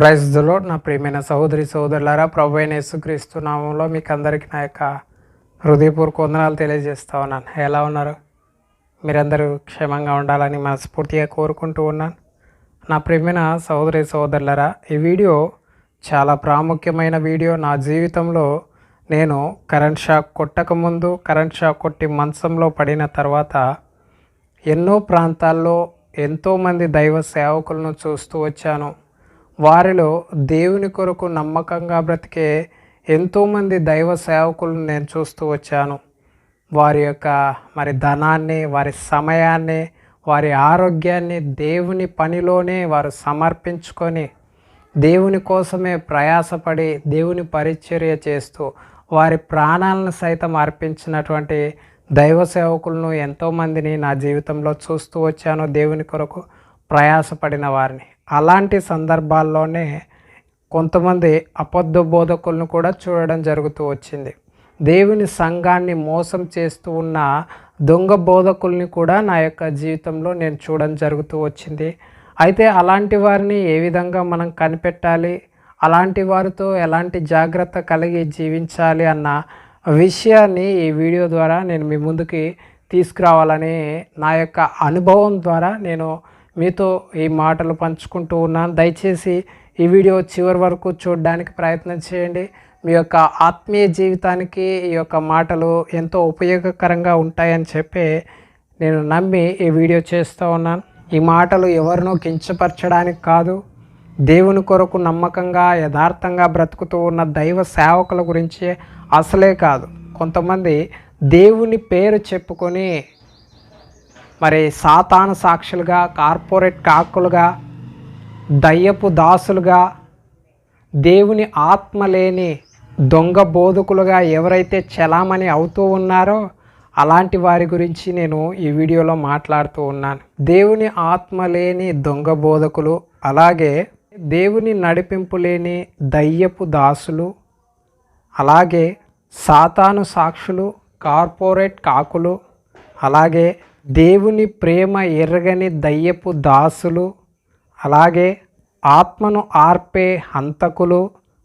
ప్రైజ్లో నా ప్రియమైన సహోదరి సహోదరులారా ప్రభు అయిన యేసుక్రీస్తు నామంలో మీకు అందరికీ నా యొక్క హృదయపూర్వక వందనాలు తెలియజేస్తా ఉన్నాను. ఎలా ఉన్నారు? మీరందరూ క్షేమంగా ఉండాలని మనస్ఫూర్తిగా కోరుకుంటూ ఉన్నాను. నా ప్రియమైన సహోదరి సహోదరులారా ఈ వీడియో చాలా ప్రాముఖ్యమైన వీడియో. నా జీవితంలో నేను కరెంట్ షాక్ కొట్టకముందు కరెంట్ షాక్ కొట్టి మంచంలో పడిన తర్వాత ఎన్నో ప్రాంతాల్లో ఎంతోమంది దైవ సేవకులను చూస్తూ వచ్చాను. వారిలో దేవుని కొరకు నమ్మకంగా బ్రతికే ఎంతోమంది దైవ సేవకులను నేను చూస్తూ వచ్చాను. వారి యొక్క మరి ధనాన్ని వారి సమయాన్ని వారి ఆరోగ్యాన్ని దేవుని పనిలోనే వారు సమర్పించుకొని దేవుని కోసమే ప్రయాసపడి దేవుని పరిచర్య చేస్తూ వారి ప్రాణాలను సైతం అర్పించినటువంటి దైవ సేవకులను ఎంతోమందిని నా జీవితంలో చూస్తూ వచ్చాను. దేవుని కొరకు ప్రయాసపడిన వారిని. అలాంటి సందర్భాల్లోనే కొంతమంది అబద్ధ బోధకులను కూడా చూడడం జరుగుతూ వచ్చింది. దేవుని సంఘాన్ని మోసం చేస్తూ ఉన్న దొంగ బోధకుల్ని కూడా నా యొక్క జీవితంలో నేను చూడడం జరుగుతూ వచ్చింది. అయితే అలాంటి వారిని ఏ విధంగా మనం కనిపెట్టాలి? అలాంటి వారితో ఎలాంటి జాగ్రత్త కలిగి జీవించాలి అన్న విషయాన్ని ఈ వీడియో ద్వారా నేను మీ ముందుకి తీసుకురావాలని నా యొక్క అనుభవం ద్వారా నేను మీతో ఈ మాటలు పంచుకుంటూ ఉన్నాను. దయచేసి ఈ వీడియో చివరి వరకు చూడడానికి ప్రయత్నం చేయండి. మీ యొక్క ఆత్మీయ జీవితానికి ఈ యొక్క మాటలు ఎంతో ఉపయోగకరంగా ఉంటాయని చెప్పి నేను నమ్మి ఈ వీడియో చేస్తూ ఉన్నాను. ఈ మాటలు ఎవరినో కించపరచడానికి కాదు దేవుని కొరకు నమ్మకంగా యథార్థంగా బ్రతుకుతూ ఉన్న దైవ సేవకుల గురించి అసలే కాదు. కొంతమంది దేవుని పేరు చెప్పుకొని మరి సాతాను సాక్షులుగా కార్పొరేట్ కాకులుగా దయ్యపు దాసులుగా దేవుని ఆత్మ లేని దొంగ బోధకులుగా ఎవరైతే చలామణి అవుతూ ఉన్నారో అలాంటి వారి గురించి నేను ఈ వీడియోలో మాట్లాడుతూ ఉన్నాను. దేవుని ఆత్మ లేని దొంగ బోధకులు అలాగే దేవుని నడిపింపు లేని దయ్యపు దాసులు అలాగే సాతాను సాక్షులు కార్పొరేట్ కాకులు అలాగే దేవుని ప్రేమ ఎరగని దయ్యపు దాసులు అలాగే ఆత్మను ఆర్పే హంతకులు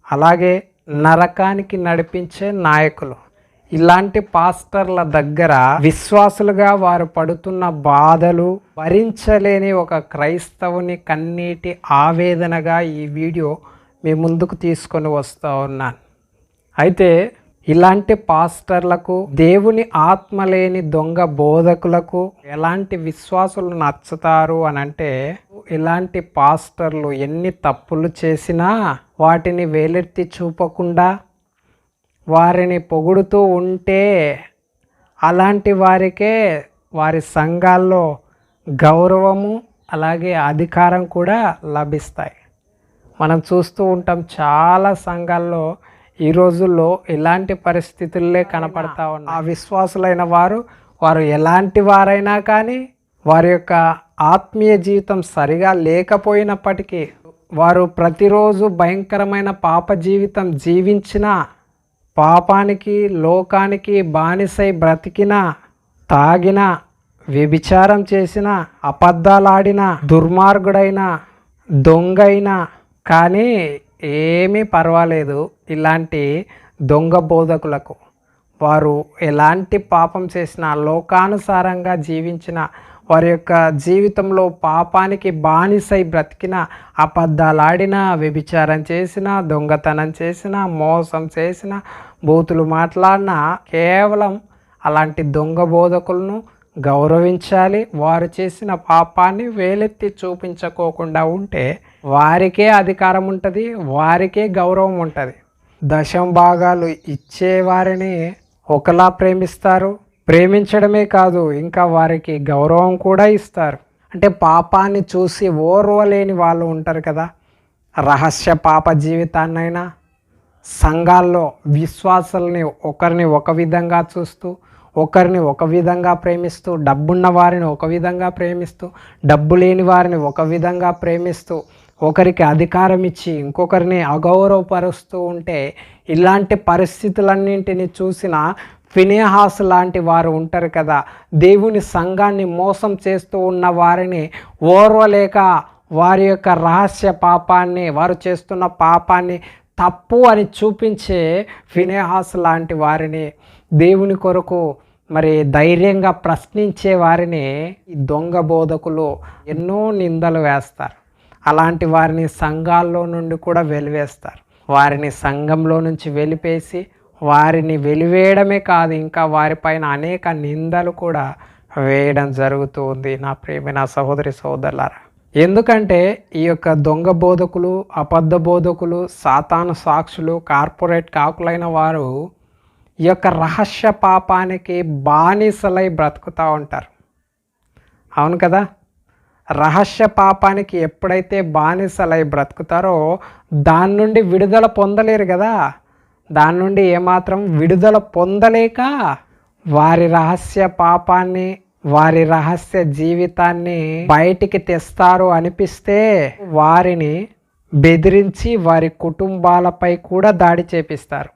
అలాగే నరకానికి నడిపించే నాయకులు. ఇలాంటి పాస్టర్ల దగ్గర విశ్వాసులుగా వారు పడుతున్న బాధలు భరించలేని ఒక క్రైస్తవుని కన్నీటి ఆవేదనగా ఈ వీడియో మీ ముందుకు తీసుకొని వస్తూ ఉన్నాను. అయితే ఇలాంటి పాస్టర్లకు దేవుని ఆత్మ లేని దొంగ బోధకులకు ఎలాంటి విశ్వాసులు నచ్చుతారు అని అంటే ఇలాంటి పాస్టర్లు ఎన్ని తప్పులు చేసినా వాటిని వేలెత్తి చూపకుండా వారిని పొగుడుతూ ఉంటే అలాంటి వారికే వారి సంఘాల్లో గౌరవము అలాగే అధికారం కూడా లభిస్తాయి. మనం చూస్తూ ఉంటాం చాలా సంఘాల్లో ఈ రోజుల్లో ఇలాంటి పరిస్థితుల్లే కనపడతా ఉన్నాయి. ఆ విశ్వాసులైన వారు వారు ఎలాంటి వారైనా కానీ వారి యొక్క ఆత్మీయ జీవితం సరిగా లేకపోయినప్పటికీ వారు ప్రతిరోజు భయంకరమైన పాప జీవితం జీవించిన పాపానికి లోకానికి బానిసై బ్రతికిన తాగిన వ్యభిచారం చేసిన అబద్ధాలాడిన దుర్మార్గుడైన దొంగైన కానీ ఏమీ పర్వాలేదు. ఇలాంటి దొంగ బోధకులకు వారు ఎలాంటి పాపం చేసినా లోకానుసారంగా జీవించిన వారి యొక్క జీవితంలో పాపానికి బానిసై బ్రతికిన అబద్ధాలాడిన వ్యభిచారం చేసిన దొంగతనం చేసిన మోసం చేసిన బూతులు మాట్లాడిన కేవలం అలాంటి దొంగ బోధకులను గౌరవించాలి. వారు చేసిన పాపాన్ని వేలెత్తి చూపించుకోకుండా ఉంటే వారికే అధికారం ఉంటుంది వారికే గౌరవం ఉంటుంది. దశం భాగాలు ఇచ్చేవారిని ఒకలా ప్రేమిస్తారు. ప్రేమించడమే కాదు ఇంకా వారికి గౌరవం కూడా ఇస్తారు. అంటే పాపాన్ని చూసి ఓర్వలేని వాళ్ళు ఉంటారు కదా. రహస్య పాప జీవితాన్నైనా సంఘాల్లో విశ్వాసాలని ఒకరిని ఒక విధంగా చూస్తూ ఒకరిని ఒక విధంగా ప్రేమిస్తూ డబ్బున్న వారిని ఒక విధంగా ప్రేమిస్తూ డబ్బు లేని వారిని ఒక విధంగా ప్రేమిస్తూ ఒకరికి అధికారం ఇచ్చి ఇంకొకరిని అగౌరవపరుస్తూ ఉంటే ఇలాంటి పరిస్థితులన్నింటినీ చూసిన ఫినేహాస్ లాంటి వారు ఉంటారు కదా దేవుని సంఘాన్ని మోసం చేస్తూ ఉన్న వారిని ఓర్వలేక వారి యొక్క రహస్య పాపాన్ని వారు చేస్తున్న పాపాన్ని తప్పు అని చూపించే ఫినేహాస్ లాంటి వారిని దేవుని కొరకు మరి ధైర్యంగా ప్రశ్నించే వారిని దొంగ బోధకులు ఎన్నో నిందలు వేస్తారు. అలాంటి వారిని సంఘాల్లో నుండి కూడా వెలివేస్తారు. వారిని సంఘంలో నుంచి వెలిపేసి వారిని వెలివేయడమే కాదు ఇంకా వారిపైన అనేక నిందలు కూడా వేయడం జరుగుతూ ఉంది నా ప్రేమ నా సహోదరి సోదరులారా ఎందుకంటే ఈ యొక్క దొంగ బోధకులు అబద్ధ బోధకులు సాతాను సాక్షులు కార్పొరేట్ కాకులైన వారు ఈ యొక్క రహస్య పాపానికి బానిసలై బ్రతుకుతూ ఉంటారు. అవును కదా? రహస్య పాపానికి ఎప్పుడైతే బానిసలై బ్రతుకుతారో దాని నుండి విడుదల పొందలేరు కదా దాని నుండి ఏమాత్రం విడుదల పొందలేక వారి రహస్య పాపాన్ని వారి రహస్య జీవితాన్ని బయటికి తెస్తారు అనిపిస్తే వారిని బెదిరించి వారి కుటుంబాలపై కూడా దాడి చేపిస్తారు.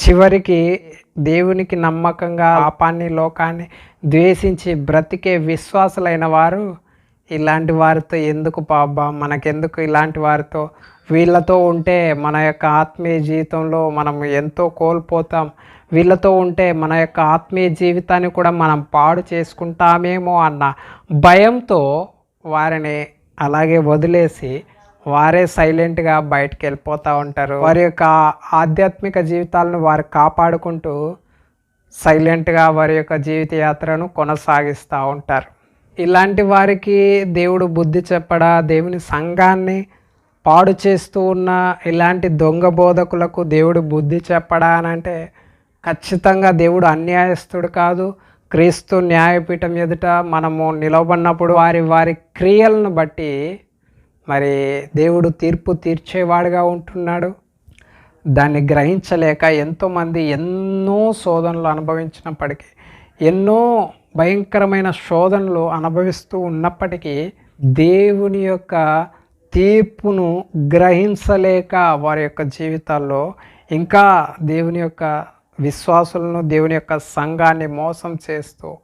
చివరికి దేవునికి నమ్మకంగా పాపాన్ని లోకాన్ని ద్వేషించి బ్రతికే విశ్వాసులైన వారు ఇలాంటి వారితో ఎందుకు పాప మనకెందుకు ఇలాంటి వారితో? వీళ్ళతో ఉంటే మన యొక్క ఆత్మీయ జీవితంలో మనం ఎంతో కోల్పోతాం. వీళ్ళతో ఉంటే మన యొక్క ఆత్మీయ జీవితాన్ని కూడా మనం పాడు చేసుకుంటామేమో అన్న భయంతో వారిని అలాగే వదిలేసి వారే సైలెంట్గా బయటకు వెళ్ళిపోతూ ఉంటారు. వారి యొక్క ఆధ్యాత్మిక జీవితాలను వారు కాపాడుకుంటూ సైలెంట్గా వారి యొక్క జీవిత యాత్రను కొనసాగిస్తూ ఉంటారు. ఇలాంటి వారికి దేవుడు బుద్ధి చెప్పడా దేవుని సంఘాన్ని పాడు చేస్తూ ఉన్న ఇలాంటి దొంగ బోధకులకు దేవుడు బుద్ధి చెప్పడా అని అంటే ఖచ్చితంగా దేవుడు అన్యాయస్తుడు కాదు. క్రీస్తు న్యాయపీఠం ఎదుట మనము నిలబడినప్పుడు వారి వారి క్రియలను బట్టి మరి దేవుడు తీర్పు తీర్చేవాడుగా ఉంటున్నాడు. దాన్ని గ్రహించలేక ఎంతోమంది ఎన్నో శోధనలు అనుభవించినప్పటికీ ఎన్నో భయంకరమైన శోధనలు అనుభవిస్తూ ఉన్నప్పటికీ దేవుని యొక్క తీర్పును గ్రహించలేక వారి యొక్క జీవితాల్లో ఇంకా దేవుని యొక్క విశ్వాసులను దేవుని యొక్క సంఘాన్ని మోసం చేస్తూ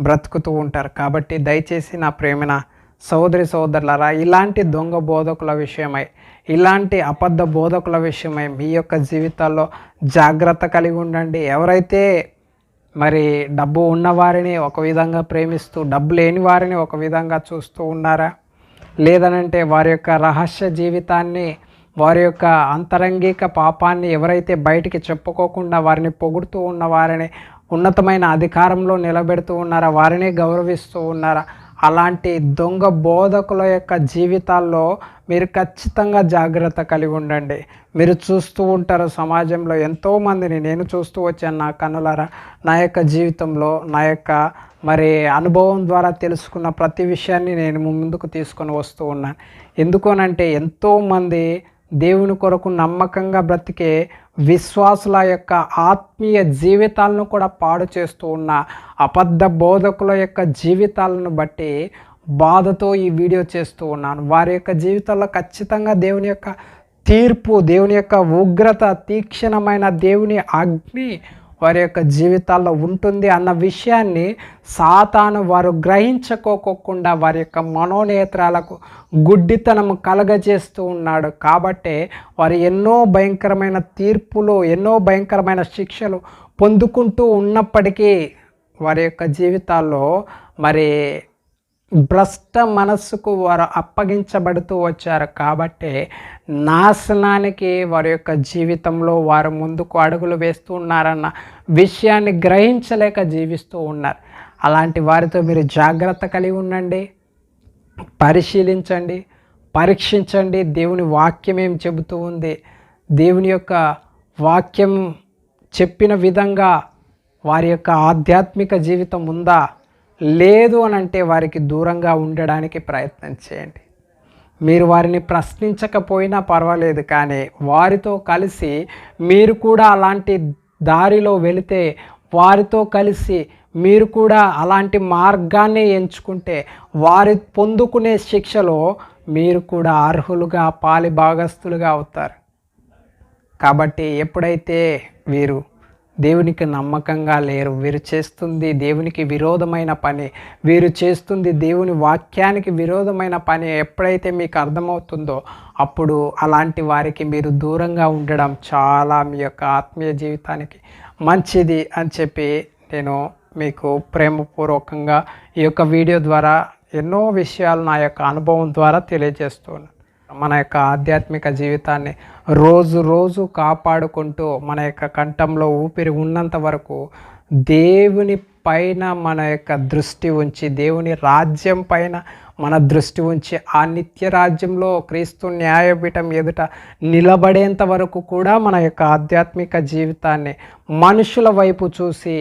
బ్రతుకుతూ ఉంటారు. కాబట్టి దయచేసి నా ప్రేమిన సోదరి సోదరులరా ఇలాంటి దొంగ బోధకుల విషయమై ఇలాంటి అబద్ధ బోధకుల విషయమై మీ యొక్క జీవితాల్లో జాగ్రత్త కలిగి ఉండండి. ఎవరైతే మరి డబ్బు ఉన్నవారిని ఒక విధంగా ప్రేమిస్తూ డబ్బు లేని వారిని ఒక విధంగా చూస్తూ ఉన్నారా? లేదనంటే వారి యొక్క రహస్య జీవితాన్ని వారి యొక్క అంతరంగిక పాపాన్ని ఎవరైతే బయటికి చెప్పుకోకుండా వారిని పొగుడుతూ ఉన్న వారిని ఉన్నతమైన అధికారంలో నిలబెడుతూ ఉన్నారా? వారిని గౌరవిస్తూ ఉన్నారా? అలాంటి దొంగ బోధకుల యొక్క జీవితాల్లో మీరు ఖచ్చితంగా జాగ్రత్త కలిగి ఉండండి. మీరు చూస్తూ ఉంటారు సమాజంలో ఎంతోమందిని నేను చూస్తూ వచ్చాను నా కన్నులారా. నా యొక్క జీవితంలో నా యొక్క మరి అనుభవం ద్వారా తెలుసుకున్న ప్రతి విషయాన్ని నేను ముందుకు తీసుకొని వస్తూ ఉన్నాను. ఎందుకోనంటే ఎంతోమంది దేవుని కొరకు నమ్మకంగా బ్రతికే విశ్వాసుల యొక్క ఆత్మీయ జీవితాలను కూడా పాడు చేస్తూ ఉన్న అబద్ధ బోధకుల యొక్క జీవితాలను బట్టి బాధతో ఈ వీడియో చేస్తూ ఉన్నాను. వారి యొక్క జీవితాల్లో ఖచ్చితంగా దేవుని యొక్క తీర్పు దేవుని యొక్క ఉగ్రత తీక్షణమైన దేవుని అగ్ని వారి యొక్క జీవితాల్లో ఉంటుంది అన్న విషయాన్ని సాతాను వారు గ్రహించుకోకుండా వారి యొక్క మనోనేత్రాలకు గుడ్డితనం కలగజేస్తూ ఉన్నాడు. కాబట్టే వారు ఎన్నో భయంకరమైన తీర్పులు ఎన్నో భయంకరమైన శిక్షలు పొందుకుంటూ ఉన్నప్పటికీ వారి యొక్క జీవితాల్లో మరి భ్రష్ట మనస్సుకు వారు అప్పగించబడుతూ వచ్చారు. కాబట్టే నాశనానికి వారి యొక్క జీవితంలో వారు ముందుకు అడుగులు వేస్తూ ఉన్నారన్న విషయాన్ని గ్రహించలేక జీవిస్తూ ఉన్నారు. అలాంటి వారితో మీరు జాగ్రత్త కలిగి ఉండండి. పరిశీలించండి. పరీక్షించండి. దేవుని వాక్యం ఏం చెబుతూ ఉంది? దేవుని యొక్క వాక్యం చెప్పిన విధంగా వారి యొక్క ఆధ్యాత్మిక జీవితం ఉందా? లేదు అని అంటే వారికి దూరంగా ఉండడానికి ప్రయత్నం చేయండి. మీరు వారిని ప్రశ్నించకపోయినా పర్వాలేదు కానీ వారితో కలిసి మీరు కూడా అలాంటి దారిలో వెళితే వారితో కలిసి మీరు కూడా అలాంటి మార్గాన్ని ఎంచుకుంటే వారి పొందుకునే శిక్షలో మీరు కూడా అర్హులుగా పాలి భాగస్తులుగా అవుతారు. కాబట్టి ఎప్పుడైతే వీరు దేవునికి నమ్మకంగా లేరు. వీరు చేస్తుంది దేవునికి విరోధమైన పని. వీరు చేస్తుంది దేవుని వాక్యానికి విరోధమైన పని ఎప్పుడైతే మీకు అర్థమవుతుందో అప్పుడు అలాంటి వారికి మీరు దూరంగా ఉండడం చాలా మీ యొక్క ఆత్మీయ జీవితానికి మంచిది అని చెప్పి నేను మీకు ప్రేమపూర్వకంగా ఈ యొక్క వీడియో ద్వారా ఎన్నో విషయాలు నా యొక్క అనుభవం ద్వారా తెలియజేస్తున్నాను. మన యొక్క ఆధ్యాత్మిక జీవితాన్ని రోజు రోజు కాపాడుకుంటూ మన యొక్క కంఠంలో ఊపిరి ఉన్నంత వరకు దేవుని పైన మన యొక్క దృష్టి ఉంచి దేవుని రాజ్యం పైన మన దృష్టి ఉంచి ఆ నిత్య రాజ్యంలో క్రీస్తు న్యాయపీఠం ఎదుట నిలబడేంత వరకు కూడా మన యొక్క ఆధ్యాత్మిక జీవితాన్ని మనుషుల వైపు చూసి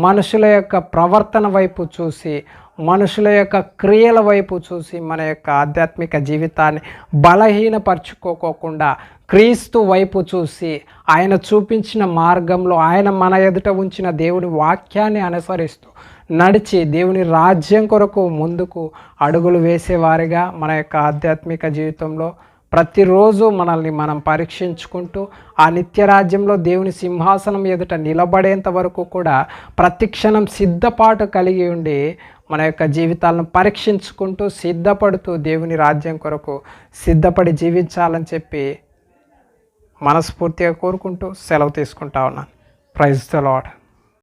మనుషుల యొక్క ప్రవర్తన వైపు చూసి మనుషుల యొక్క క్రియల వైపు చూసి మన యొక్క ఆధ్యాత్మిక జీవితాన్ని బలహీనపరచుకోకుండా క్రీస్తు వైపు చూసి ఆయన చూపించిన మార్గంలో ఆయన మన ఎదుట ఉంచిన దేవుని వాక్యాన్ని అనుసరిస్తూ నడిచి దేవుని రాజ్యం కొరకు ముందుకు అడుగులు వేసేవారిగా మన యొక్క ఆధ్యాత్మిక జీవితంలో ప్రతిరోజు మనల్ని మనం పరీక్షించుకుంటూ ఆ నిత్యరాజ్యంలో దేవుని సింహాసనం ఎదుట నిలబడేంత వరకు కూడా ప్రతిక్షణం సిద్ధపాటు కలిగి ఉండి మన యొక్క జీవితాలను పరీక్షించుకుంటూ సిద్ధపడుతూ దేవుని రాజ్యం కొరకు సిద్ధపడి జీవించాలని చెప్పి మనస్ఫూర్తిగా కోరుకుంటూ సెలవు తీసుకుంటా ఉన్నాను. Praise the lord